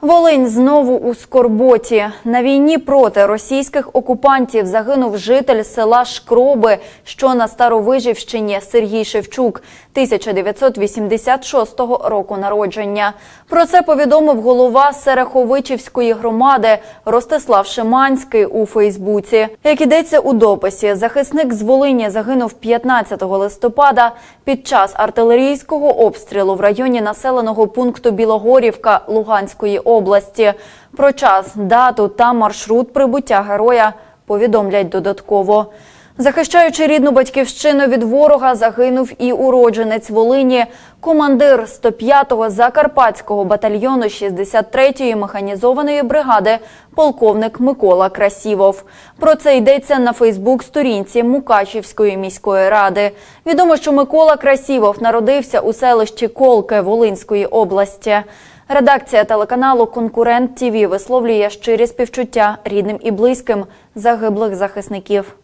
Волинь знову у скорботі. На війні проти російських окупантів загинув житель села Шкроби, що на Старовижівщині Сергій Шевчук, 1986 року народження. Про це повідомив голова Сереховичівської громади Ростислав Шиманський у Фейсбуці. Як ідеться у дописі, захисник з Волині загинув 15 листопада під час артилерійського обстрілу в районі населеного пункту Білогорівка Луганської області. Про час, дату та маршрут прибуття героя повідомлять додатково. Захищаючи рідну батьківщину від ворога, загинув і уродженець Волині, командир 105-го Закарпатського батальйону 63-ї механізованої бригади, полковник Микола Красівов. Про це йдеться на Фейсбук-сторінці Мукачівської міської ради. Відомо, що Микола Красівов народився у селищі Колке Волинської області. Редакція телеканалу Конкурент ТІВІ висловлює щирі співчуття рідним і близьким загиблих захисників.